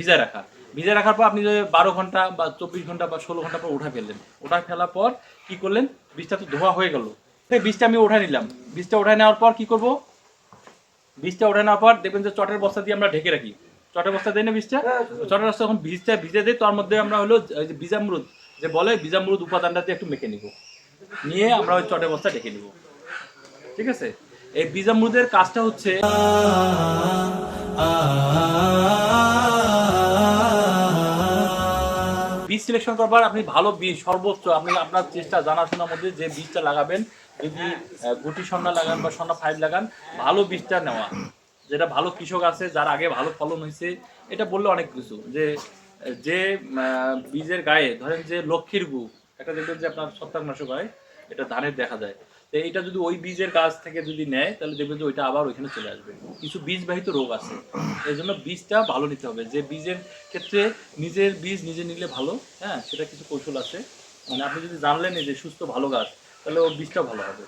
ভিজায় রাখা ভিজায় রাখার পর আপনি বারো ঘণ্টা বা চব্বিশ ঘণ্টা বা ষোলো ঘণ্টা পর উঠা ফেললেন। উঠা ফেলার পর কি করলেন? বীজটা তো ধোয়া হয়ে গেল। বীজটা আমি উঠাই নিলাম। বীজটা উঠাই নেওয়ার পর কি করব? বীজটা উঠে নেওয়ার পর দেখবেন যে চটের বস্তা দিয়ে আমরা ঢেকে রাখি। চটের বস্তা দেয় না বীজটা? চটের বস্তা যখন বীজটা ভিজে দেয়, তার মধ্যে আমরা হলো ওই যে বলে বীজামৃত উপাদানটাতে একটু মেখে নিব। নিয়ে আমরা ওই চটের বস্তা ঢেকে নিব। ঠিক আছে? এই বীজামৃতের কাজটা হচ্ছে বীজ সিলেকশন করবার আপনি ভালো বীজ, সর্বোচ্চ আপনি আপনার চেষ্টা জানাশোনার মধ্যে যে বীজটা লাগাবেন, যদি গুটি সন্না লাগান বা সন্না ফাইভ লাগান, ভালো বীজটা নেওয়া। যেটা ভালো কৃষক আছে, যার আগে ভালো ফলন হয়েছে এটা বললে অনেক কিছু। যে যে বীজের গায়ে, ধরেন যে লক্ষ্মীর গু, একটা দেখবেন যে আপনার ছত্রাকনাশক হয়, এটা ধানের দেখা যায়। তো এইটা যদি ওই বীজের গাছ থেকে যদি নেয় তাহলে দেখবেন যে ওইটা আবার ওইখানে চলে আসবে। কিছু বীজ বাহিত রোগ আছে। এই জন্য বীজটা ভালো নিতে হবে। যে বীজের ক্ষেত্রে নিজের বীজ নিজে নিলে ভালো হ্যাঁ সেটা কিছু কৌশল আছে। মানে আপনি যদি জানলেন যে সুস্থ ভালো গাছ তাহলে ওর বীজটা ভালো হবে।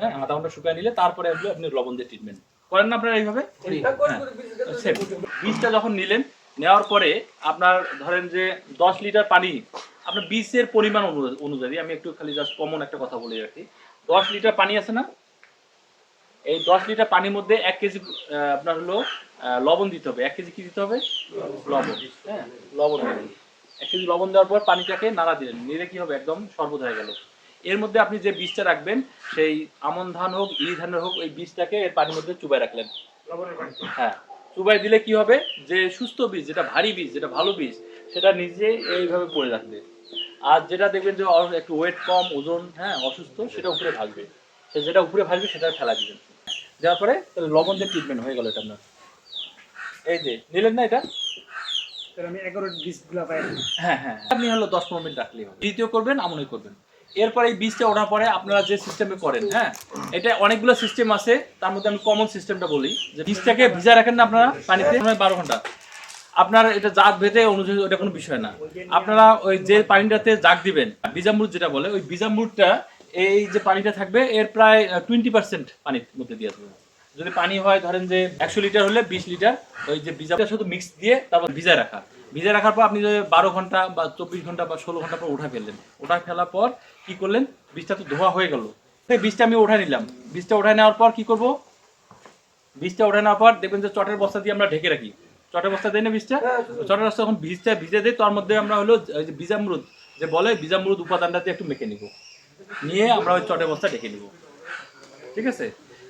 হ্যাঁ আধা ঘণ্টা শুকায় নিলে তারপরে আসলে আপনি লবণ দিয়ে ট্রিটমেন্ট করেন না আপনারা এইভাবে? হ্যাঁ বীজটা যখন নিলেন নেওয়ার পরে আপনার ধরেন যে দশ লিটার পানি আপনার বীজের পরিমাণ অনুযায়ী আমি একটু খালি জাস্ট কমন একটা কথা বলে রাখি দশ লিটার পানি আছে না? এই দশ লিটার পানির মধ্যে এক কেজি আপনার হলো লবণ দিতে হবে। এক কেজি কি দিতে হবে? লবণ। হ্যাঁ লবণ দেবেন এক কেজি লবণ দেওয়ার পর পানিটাকে নাড়া দিলেন। নিলে কি হবে? একদম শরবত হয়ে গেল। এর মধ্যে আপনি যে বীজটা রাখবেন সেই আমন ধান হোক ই ধানের হোক ওই বীজটাকে এর পানির মধ্যে চুবাই রাখলেন। হ্যাঁ চুবাই দিলে কি হবে? যে সুস্থ বীজ যেটা ভারী বীজ যেটা ভালো বীজ সেটা নিজে এইভাবে পড়ে রাখবে। আর যেটা দেখবেন যে একটু ওয়েট কম ওজন হ্যাঁ অসুস্থ সেটা উপরে ভাসবে। সে যেটা উপরে ভাসবে সেটা ফেলা দিবেন। দেওয়ার পরে তাহলে লবণ দিয়ে ট্রিটমেন্ট হয়ে গেল এটা আপনার। এই যে নিলেন না এটা? আমি এগারো বিশগুলা পাই। হ্যাঁ হ্যাঁ আপনি হলো দশ পনেরো মিনিট রাখলেই হবে। দ্বিতীয় করবেন আমনই করবেন। এরপরে এই বীজটা ওঠার পরে আপনারা যে সিস্টেমে করেন হ্যাঁ এটা অনেকগুলো সিস্টেম আছে। তার মধ্যে আমি কমন সিস্টেমটা বলি। যে বীজটাকে ভিজা রাখেন না আপনারা পানিতে। বারো ঘণ্টা। আপনার এটা জাগ ভেদে অনুযায়ী ওটা কোনো বিষয় না। আপনারা ওই যে পানিটাতে জাগ দিবেন বীজামৃত যেটা বলে, ওই বীজামৃতটা এই যে পানিটা থাকবে, এর প্রায় টোয়েন্টি পার্সেন্ট পানির মধ্যে দিয়ে দেবেন। যদি পানি হয়, ধরেন যে একশো লিটার হলে বিশ লিটার, ওই যে বীজাটা শুধু মিক্স দিয়ে তারপর ভিজায় রাখা। ভিজায় রাখার পর আপনি বারো ঘণ্টা বা চব্বিশ ঘণ্টা বা ষোলো ঘণ্টা পর উঠা ফেললেন। উঠা ফেলার পর কি করলেন? বীজটা তো ধোয়া হয়ে গেল। সেই বীজটা আমি উঠাই নিলাম। বীজটা উঠাই নেওয়ার পর কি করব? বীজটা উঠে নেওয়ার পর দেখবেন যে চটের বস্তা দিয়ে আমরা ঢেকে রাখি। চটের বস্তা দেয় না বীজটা? চটের বস্তা। যখন বীজটা ভিজে দেয় তার মধ্যে আমরা হলো ওই যে বলে বীজামৃত উপাদানটাতে একটু মেখে নিব। নিয়ে আমরা ওই চটের বস্তা ঢেকে নিব। ঠিক আছে?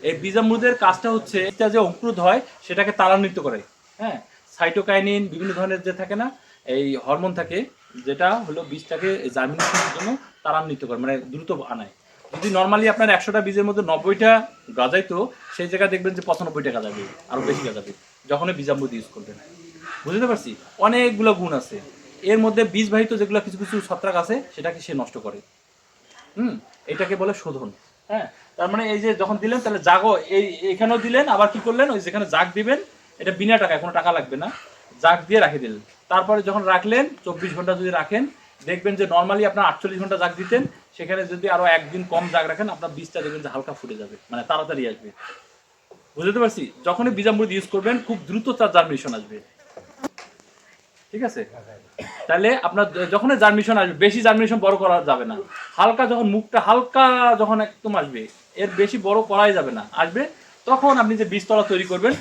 এই বীজামৃতের কাজটা হচ্ছে এটা যে অঙ্কুরিত হয় সেটাকে ত্বরান্বিত করে। হ্যাঁ? সাইটোকাইনিন বিভিন্ন ধরনের যে থাকে না এই হরমোন থাকে যেটা হলো বীজটাকে জার্মিনেশনের জন্য ত্বরান্বিত করে মানে দ্রুত আনায়। যদি নর্মালি আপনার একশোটা বীজের মধ্যে নব্বইটা গাজাইতো, সেই জায়গায় দেখবেন যে পঁচানব্বইটা গাজাবে, আরও বেশি গাজাবে, যখনই বীজামৃত ইউজ করবেন। বুঝতে পারছি? অনেকগুলো গুণ আছে। এর মধ্যে বীজবাহিত যেগুলো কিছু কিছু ছত্রাক আছে, সেটাকে সে নষ্ট করে। হুম? এটাকে বলে শোধন। হ্যাঁ? তার মানে এই যে যখন দিলেন, তাহলে জাগো। এই এখানেও দিলেন, আবার কি করলেন? ওই যেখানে জাগ দিবেন, এটা বিনা টাকায়, কোনো টাকা লাগবে না। জাগ দিয়ে রাখে দিলেন। তারপরে যখন রাখলেন, চব্বিশ ঘণ্টা যদি রাখেন দেখবেন যে নর্মালি আপনার আটচল্লিশ ঘণ্টা জাগ দিতেন সেখানে যদি আরও একদিন কম জাগ রাখেন আপনার বীজটা দেখবেন যে হালকা ফুটে যাবে মানে তাড়াতাড়ি আসবে। বুঝতে পারছি? যখনই বীজামৃত ইউজ করবেন খুব দ্রুত তার জার্মিনেশন আসবে। ঠিক আছে? তাহলে আপনার যখন জার্মিনেশন আসবে বেশি জার্মিনেশন বড় করা যাবে না। হালকা যখন মুখটা হালকা যখন একদম আসবে এর বেশি বড় করাই যাবে না। আসবে তখন আপনি যে বীজতলা তৈরি করবেন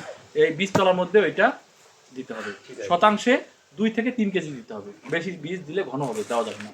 এই বীজতলার মধ্যে ওইটা দিতে হবে। শতাংশে দুই থেকে তিন কেজি দিতে হবে। বেশি বীজ দিলে ঘন হবে দেওয়া যাবে না।